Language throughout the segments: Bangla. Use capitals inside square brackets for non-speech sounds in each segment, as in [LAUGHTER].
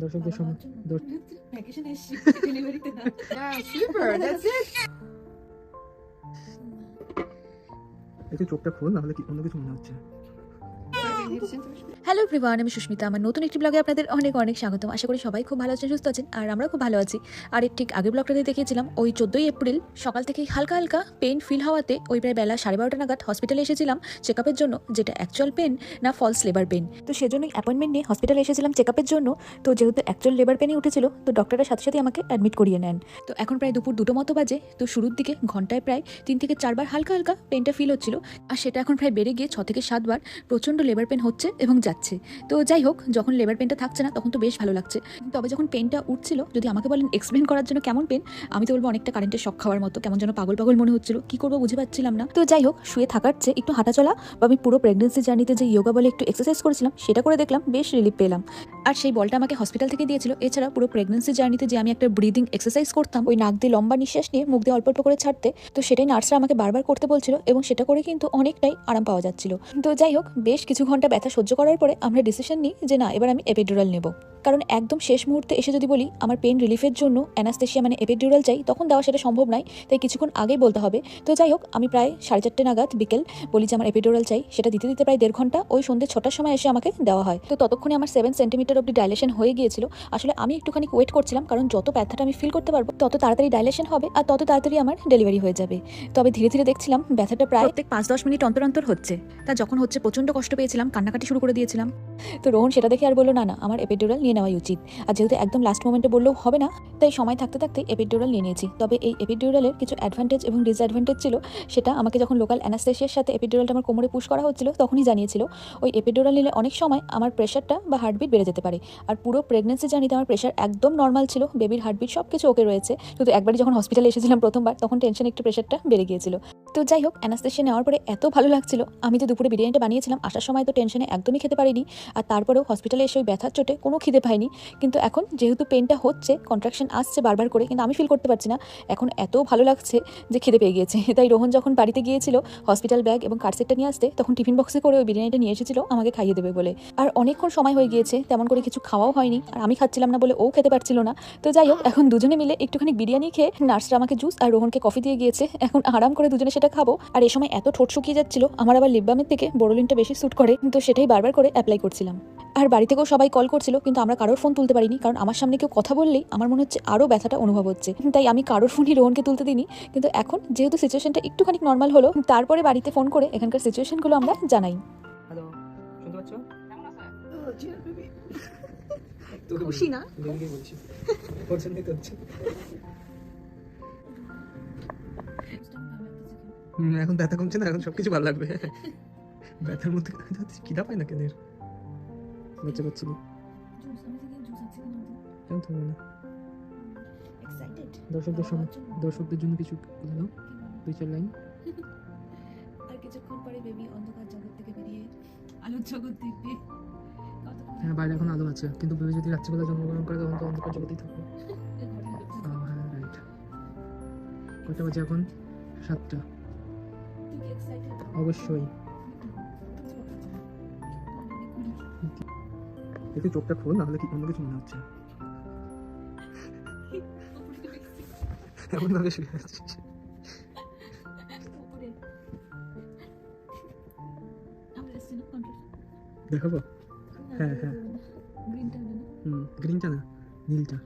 দর্শকদের [LAUGHS] [LAUGHS] it. একটু চোখটা খোল নাহলে কি অন্য কিছু মনে হচ্ছে হ্যালো এভরিওয়ান আমি সুস্মিতা। আমার নতুন একটি ব্লগে আপনাদের অনেক অনেক স্বাগতম। আশা করি সবাই খুব ভালো আছেন, সুস্থ আছেন, আর আমরা খুব ভালো আছি। আর এর ঠিক আগের ব্লগটাতে দেখিয়েছিলাম, ওই চোদ্দোই এপ্রিল সকাল থেকেই হালকা হালকা পেন ফিল হওয়াতে ওই প্রায় বেলা সাড়ে বারোটা নাগাদ হসপিটালে এসেছিলাম চেক জন্য, যেটা অ্যাকচুয়াল পেন না ফলস লেবার পেন তো সেজন্যই অ্যাপয়েন্টমেন্ট নিয়ে হসপিটালে এসেছিলাম চেক জন্য। তো যেহেতু অ্যাকচুয়াল লেবার পেনই উঠেছিল, তো ডক্টরের সাথে সাথে আমাকে অ্যাডমিট করিয়ে নেন। তো এখন প্রায় দুপুর দুটো মতো বাজে। তো শুরুর দিকে ঘন্টায় প্রায় তিন থেকে চারবার হালকা হালকা পেনটা ফিল হচ্ছিল। আর সেটা এখন প্রায় বেড়ে গিয়ে ছ থেকে সাতবার প্রচণ্ড লেবার পেন হচ্ছে এবং যাচ্ছে। তো যাই হোক, যখন লেবার পেনটা থাকছে না, তখন তো বেশ ভালো লাগছে। তবে যখন পেনটা উঠছিল, যদি আমাকে বলেন এক্সপ্লেন করার জন্য কেমন পেন আমি তো বলব অনেকটা কারেন্টের শখ খাওয়ার মতো, কেমন যেন পাগল পাগল মনে হচ্ছিল। কি করব বুঝে পাচ্ছিলাম না। তো যাই হোক, শুয়ে থাকার চেয়ে একটু হাঁটাচলা বা আমি পুরো প্রেগনেন্সি জার্নিতে যে ইয়োগা বলে একটু এক্সারসাইজ করেছিলাম, সেটা করে দেখলাম, বেশ রিলিফ পেলাম। আর সেই বলটা আমাকে হসপিটাল থেকে দিয়েছিল। এছাড়া পুরো প্রেগনেন্সি জার্নিতে যে আমি একটা ব্রিদিং এক্সারসাইজ করতাম, ওই নাক দিয়ে লম্বা নিঃশ্বাস নিয়ে মুখ দিয়ে অল্প অল্প করে ছাড়তে, তো সেটাই নার্সরা আমাকে বারবার করতে বলছিল এবং সেটা করে কিন্তু অনেকটাই আরাম পাওয়া যাচ্ছিল। তো যাই হোক, বেশ কিছু ঘণ্টা ব্যথা সহ্য করার পরে আমরা ডিসিশন নিই যে না, এবার আমি এপিডুরাল নেব। কারণ একদম শেষ মুহূর্তে এসে যদি বলি, আমার পেন রিলিফের জন্য অ্যানাস্থেশিয়া মানে এপিডুরাল চাই, তখন দেওয়া সেটা সম্ভব নয়। তাই কিছুক্ষণ আগেই বলতে হবে। তো যাই হোক, আমি প্রায় সাড়ে চারটে নাগাদ বিকেল বলি যে আমার এপিডুরাল চাই, সেটা দিতে দিতে প্রায় দেড় ঘণ্টা, ওই সন্ধ্যে ছটার সময় এসে আমাকে দেওয়া হয়। তো ততক্ষণে আমার সেভেন সেন্টিমিটার অব্দি ডাইলেশন হয়ে গিয়েছিল। আসলে আমি একটুখানি ওয়েট করছিলাম, কারণ যত ব্যথাটা আমি ফিল করতে পারব, তত তাড়াতাড়ি ডাইলেশন হবে আর তত তাড়াতাড়ি আমার ডেলিভারি হয়ে যাবে। তবে ধীরে ধীরে দেখছিলাম ব্যথাটা প্রায় প্রত্যেক পাঁচ দশ মিনিট অন্তর অন্তর হচ্ছে। তা যখন হচ্ছে, প্রচণ্ড কষ্ট পেয়েছিলাম কান্নাকাটি শুরু করে দিয়েছিলাম। তো রোহন সেটা দেখে আর বলল, না না, আমার এপিডুরাল নিয়ে নেওয়াই উচিত। আর যেহেতু একদম লাস্ট মোমেন্টে বললেও হবে না, তাই সময় থাকতে থাকতে এপিডুরাল নিয়ে নিয়েছি। তবে এই এপিডুরালের কিছু অ্যাডভান্টেজ এবং ডিসঅ্যাডভান্টেজ ছিল, সেটা আমাকে যখন লোকাল অ্যানাস্থেশিয়ার সাথে এপিডুরালটা আমার কোমরে পুশ করা হচ্ছিল, তখনই জানিয়েছিল। ওই এপিডুরাল নিলে অনেক সময় আমার প্রেশারটা বা হার্টবিট বেড়ে যেতে পারে। আর পুরো প্রেগনেন্সি জার্নিতে আমার প্রেশার একদম নর্মাল ছিল বেবির হার্টবিট সব কিছু ওকে রয়েছে। শুধু একবারই যখন হসপিটালে এসেছিলাম প্রথমবার, তখন টেনশন একটু প্রেশারটা বেড়ে গিয়েছিল। তো যাই হোক অ্যানাস্থেশিয়া নেওয়ার পরে এত ভালো লাগছিল। আমি তো দুপুরে বিরিয়ানিটা বানিয়েছিলাম, আসার সময় তো টেনশনে একদমই খেতে পারিনি। আর তারপরেও হসপিটালে এসে ওই ব্যথার চোটে কোনো খিদে পাইনি। কিন্তু এখন যেহেতু পেনটা হচ্ছে কন্ট্রাকশন আসছে বারবার করে, কিন্তু আমি ফিল করতে পারছি না। এখন এত ভালো লাগছে যে খিদে পেয়ে গিয়েছে। [LAUGHS] তাই রোহন যখন বাড়িতে গিয়েছিল হসপিটাল ব্যাগ এবং কার্ডসেটটা নিয়ে আসতে, তখন টিফিন বক্সে করে ওই বিরিয়ানিটা নিয়ে এসেছিল, আমাকে খাইয়ে দেবে বলে। আর অনেকক্ষণ সময় হয়ে গিয়েছে, তেমন করে কিছু খাওয়াও হয়নি, আর আমি খাচ্ছিলাম না বলে ও খেতে পারছিল না। তো যাই হোক, এখন দুজনে মিলে একটুখানি বিরিয়ানি খেয়ে নার্সরা আমাকে জুস আর রোহনকে কফি দিয়ে গিয়েছে। এখন আরাম করে দুজনে সেটা খাব। আর এই সময় এত ঠোঁট শুকিয়ে যাচ্ছিল, আমার আবার লিপবামের থেকে বোরোলিনটা বেশি স্যুট করে। তো সেটাই বারবার করে অ্যাপ্লাই করছিলাম। আর বাড়ি থেকেও সবাই কল করছিল কিন্তু আমরা কারোর ফোন তুলতে পারিনি কারণ আমার সামনে কেউ কথা বললেই আমার মনে হচ্ছে আরও ব্যথাটা অনুভব হচ্ছে। তাই আমি কারোর ফোনই রোহনকে তুলতে দিইনি কিন্তু এখন যেহেতু সিচুয়েশনটা একটুখানি নর্মাল হলো তারপরে বাড়িতে ফোন করে এখানকার সিচুয়েশনগুলো আমরা জানাই। খুশি না? এখন ব্যথা কমছে না এখন সবকিছু ভালো লাগবে। ব্যথার মধ্যে খিদা পায় না কেন এর? বাচ্চা বাচ্চা কেন থাকবে না দর্শকদের সঙ্গে দর্শকদের জন্য কিছু বলে দাও দুই চার লাইন আর কিছুক্ষণ পরে বেবি অন্ধকার জগৎ থেকে বেরিয়ে আলোর জগৎ দেখবে হ্যাঁ বাইরে এখন আলো আছে কিন্তু বেবি যদি রাত্রিবেলা জন্মগ্রহণ করে তখন তো অন্ধকার জগতেই থাকবে হ্যাঁ রাইট কটা বাজে এখন সাতটা তুই কি এক্সাইটেড অবশ্যই একটু চোখটা খোল নাহলে কি অন্য কিছু মনে হচ্ছে এমন ভাবে শুয়ে আছিস উপরে আমরা এসছি না কন্ট্রাক্ট দেখাবো হ্যাঁ, হ্যাঁ। গ্রিনটা হবে না হুম গ্রিনটা না নীলটা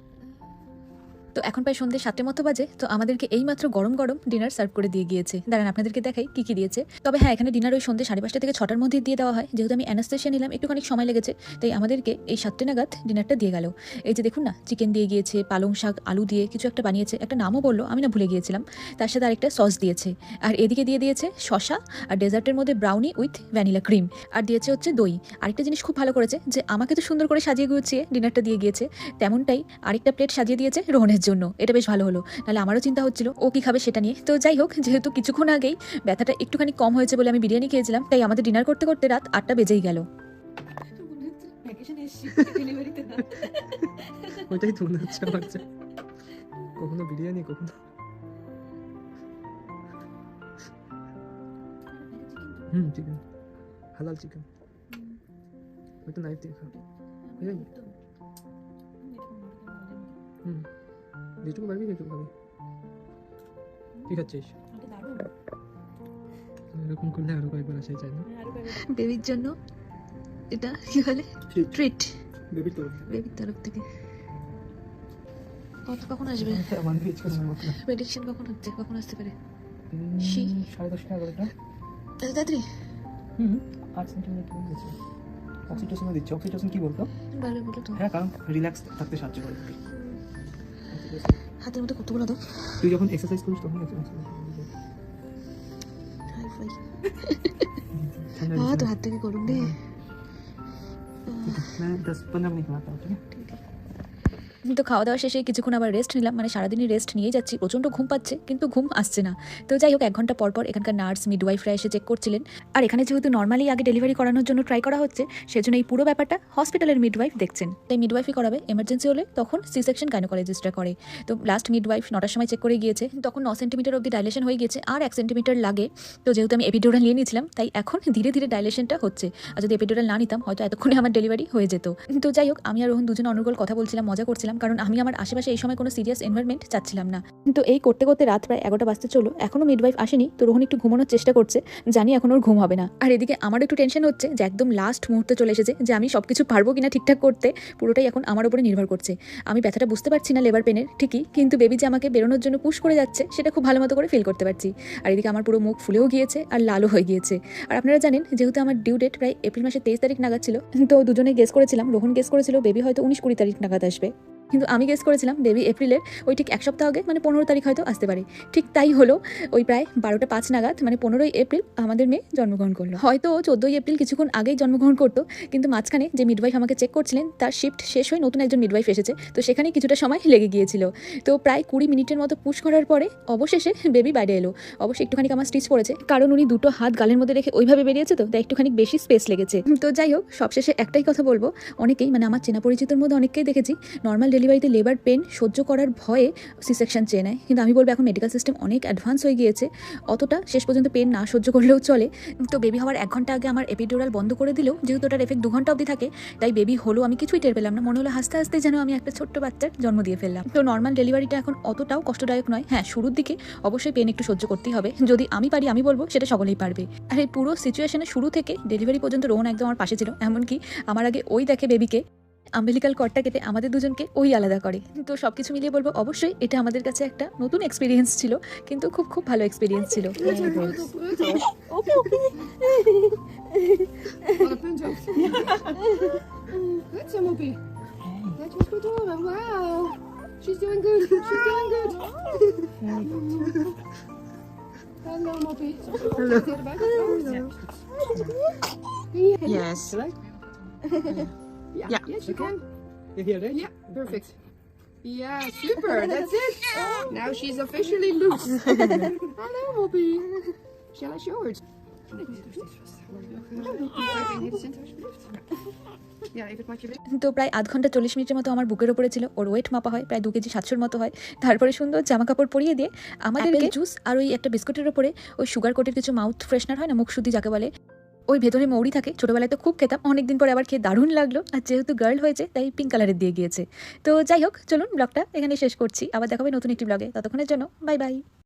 তো এখন প্রায় সন্ধ্যে সাতটে মতো বাজে, তো আমাদেরকে এই মাত্র গরম গরম ডিনার সার্ভ করে দিয়ে গিয়েছে। দাঁড়ান, আপনাদেরকে দেখাই কি কি দিয়েছে। তবে হ্যাঁ এখানে ডিনার ওই সন্ধ্যে সাড়ে পাঁচটা থেকে ছটার মধ্যে দিয়ে দেওয়া হয়। যেহেতু আমি অ্যানাস্তেশিয়া নিলাম একটুখানি সময় লেগেছে, তাই আমাদেরকে এই সাতটে নাগাদ ডিনারটা দিয়ে গেল। এই যে দেখুন না চিকেন দিয়ে গিয়েছে, পালং শাক, আলু দিয়ে কিছু একটা বানিয়েছে, একটা নামও বলল, আমি না ভুলে গিয়েছিলাম। তার সাথে আরেকটা সস দিয়েছে। আর এদিকে দিয়ে দিয়েছে শশা আর ডেজার্টের মধ্যে ব্রাউনি উইথ ভ্যানিলা ক্রিম আর দিয়েছে হচ্ছে দই। আরেকটা জিনিস খুব ভালো করেছে যে, আমাকে তো সুন্দর করে সাজিয়ে গুছিয়ে ডিনারটা দিয়ে গিয়েছে। তেমনটাই আরেকটা প্লেট সাজিয়ে দিয়েছে রোহনের জন্য। এটা বেশ ভালো হলো। নাহলে আমারও চিন্তা হচ্ছিল, ও কি খাবে সেটা নিয়ে। তো যাই হোক, যেহেতু কিছুক্ষণ আগেই ব্যথাটা একটুখানি কম হয়েছে বলে আমি বিরিয়ানি খেয়েছিলাম, তাই আমাদের ডিনার করতে করতে রাত আটটা বেজেই গেল। হুম হুম। যেটুকু পারবি যেটুকু পাবি কি খাচ্ছিস? এরকম করলে আরও কয়েকবার আসাই চাই না? বেবির জন্য এটা কি বলে? ট্রিট বেবির তরফ বেবির তরফ থেকে। কত কখন আসবে? [LAUGHS] প্রেডিকশন কখন হচ্ছে? কখন আসতে পারে? সাড়ে দশটা এগারোটা। তাড়াতাড়ি। হুম আট সেন্টিমিটার কমে গেছে অক্সিটোসিন দিচ্ছে। অক্সিটোসিন কি বলতো? ভালো বলো হ্যাঁ কারণ রিল্যাক্স থাকতে সাহায্য করে। হাতের মধ্যে কতগুলো দাও তুই যখন এক্সারসাইজ করিস তখন হাই ফাই ঠান্ডা হ্যাঁ তো হাত থেকে করুন রে मैं दस पंद्रह मिनट में आता हूँ ठीक है তো খাওয়া দাওয়া শেষে কিছুক্ষণ আবার রেস্ট নিলাম। মানে সারাদিনই রেস্ট নিয়েই যাচ্ছি। প্রচণ্ড ঘুম পাচ্ছে, কিন্তু ঘুম আসছে না। তো যাই হোক, এক ঘণ্টা পর পর এখানকার নার্স মিডওয়াইফরা এসে চেক করছিলেন। আর এখানে যেহেতু নর্মালি আগে ডেলিভারি করানোর জন্য ট্রাই করা হচ্ছে, সেজন্য এই পুরো ব্যাপারটা হসপিটালের মিডওয়াইফ দেখছেন। তাই মিডওয়াইফই করাবে। এমার্জেন্সি হলে তখন সি সেকশন গাইনোকোলজিস্টরা করে। তো লাস্ট মিডওয়াইফ নটার সময় চেক করে গিয়েছে। তখন ন সেন্টিমিটার অবধি ডাইলেশন হয়ে গিয়েছে। আর এক সেন্টিমিটার লাগে। তো যেহেতু আমি এপিডোরাল নিয়ে নিয়েছিলাম, তাই এখন ধীরে ধীরে ডাইলেশনটা হচ্ছে। আর যদি এপিডোরাল না নিতাম, হয়তো এতক্ষণে আমার ডেলিভারি হয়ে যেত। তো যাই হোক, আমি আর রোহন দুজন অনর্গল কথা বলছিলাম, মজা করছিলাম। কারণ আমি আমার আশেপাশে এই সময় কোনো সিরিয়াস এনভায়রনমেন্ট চাচ্ছিলাম না। কিন্তু এই করতে করতে রাত প্রায় এগারোটা বাজতে চলো এখনও মিডওয়াইফ আসেনি, তো রোহন একটু ঘুমানোর চেষ্টা করছে, জানি এখন ওর ঘুম হবে না। আর এদিকে আমার একটু টেনশন হচ্ছে যে একদম লাস্ট মুহূর্তে চলে এসেছে যে আমি সব কিছু পারব কিনা ঠিকঠাক করতে, পুরোটাই এখন আমার উপরে নির্ভর করছে। আমি ব্যথাটা বুঝতে পারছি না লেবার পেনের ঠিকই, কিন্তু বেবি যে আমাকে বেরোনোর জন্য পুশ করে যাচ্ছে, সেটা খুব ভালো মতো করে ফিল করতে পারছি। আর এদিকে আমার পুরো মুখ ফুলেও গিয়েছে আর লালও হয়ে গিয়েছে। আর আপনারা জানেন, যেহেতু আমার ডিউ ডেট প্রায় এপ্রিল মাসের তেইশ তারিখ নাগাদ ছিল, তো দুজনে গেস করেছিলাম, রোহন গেস করেছিল বেবি হয়তো উনিশ কুড়ি তারিখ নাগাদ আসবে। কিন্তু আমি গেস করেছিলাম বেবি এপ্রিলের ওই ঠিক এক সপ্তাহ আগে মানে পনেরো তারিখ হয়তো আসতে পারে। ঠিক তাই হলো ওই প্রায় বারোটা পাঁচ নাগাদ মানে পনেরোই এপ্রিল আমাদের মেয়ে জন্মগ্রহণ করল। হয়তো চোদ্দোই এপ্রিল কিছুক্ষণ আগেই জন্মগ্রহণ করতো, কিন্তু মাঝখানে যে মিডওয়াইফ আমাকে চেক করছিলেন, তার শিফট শেষ হয়ে নতুন একজন মিডওয়াইফ এসেছে, তো সেখানে কিছুটা সময় লেগে গিয়েছিল। তো প্রায় কুড়ি মিনিটের মতো পুশ করার পরে অবশেষে বেবি বাইরে এলো। অবশ্যই একটুখানি আমার স্টিচ পড়েছে, কারণ উনি দুটো হাত গালের মধ্যে রেখে ওইভাবে বেরিয়েছে তো, তাই একটুখানি বেশি স্পেস লেগেছে। তো যাই হোক, সবশেষে একটাই কথা বলব, অনেকেই মানে আমার চেনা পরিচিতর মধ্যে অনেককেই দেখেছি নর্মাল ডেলিভারিতে লেবার পেন সহ্য করার ভয়ে সি সেকশন চেয়ে নেয়। কিন্তু আমি বলব এখন মেডিকেল সিস্টেম অনেক অ্যাডভান্স হয়ে গিয়েছে। অতটা শেষ পর্যন্ত পেন না সহ্য করলেও চলে। তো বেবি হওয়ার এক ঘণ্টা আগে আমার এপিডোরাল বন্ধ করে দিলেও যেহেতু ওটার এফেক্ট দু ঘণ্টা অবধি থাকে, তাই বেবি হলো আমি কিছুই টের পেলাম না। মনে হলো হাসতে হাসতে যেন আমি একটা ছোট্ট বাচ্চার জন্ম দিয়ে ফেললাম। তো নর্মাল ডেলিভারিটা এখন অতটাও কষ্টদায়ক নয়। হ্যাঁ শুরুর দিকে অবশ্যই পেন একটু সহ্য করতেই হবে। যদি আমি পারি, আমি বলব সেটা সকলেই পারবে। আর এই পুরো সিচুয়েশনে শুরু থেকে ডেলিভারি পর্যন্ত রোহন একদম আমার পাশে ছিল। এমনকি আমার আগে ওই দেখে বেবিকে আম্বেলিকাল কর্ডটা কেটে আমাদের দুজনকে ওই আলাদা করে তো সব কিছু মিলিয়ে বলব অবশ্যই এটা আমাদের কাছে একটা নতুন এক্সপিরিয়েন্স ছিল কিন্তু খুব খুব ভালো এক্সপিরিয়েন্স ছিল. She's doing good. She's doing good. Hello. Hello. Yes. Yeah. Yeah. Yes, you can. You hear that? Yeah, perfect. Yeah, super. That's it. Oh, Now she's officially loose. [LAUGHS] Hello, Moppie. Shall I show her? Ja, even het matje weer. তো প্রায় আধ ঘণ্টা চল্লিশ মিনিটের মতো আমার বুকের ওপরে ছিল ওর ওয়েট মাপা হয় প্রায় দু কেজি সাতশোর মতো হয় তারপরে সুন্দর জামা কাপড় পরিয়ে দিয়ে আমাদেরকে জুস আর ওই একটা বিস্কুটের ওপরে ওই সুগার কোটের কিছু মাউথ ফ্রেশনার হয় না মুখ শুদ্ধি যাকে বলে ওই ভেতরে মৌরি থাকে। ছোটোবেলায় তো খুব খেতাম। অনেকদিন পরে আবার খেয়ে দারুণ লাগল। আর যেহেতু গার্ল হয়েছে, তাই পিঙ্ক কালারের দিয়ে গিয়েছে। তো যাই হোক, চলুন ব্লগটা এখানে শেষ করছি। আবার দেখাবে নতুন একটি ব্লগে ততক্ষণের জন্য বাই বাই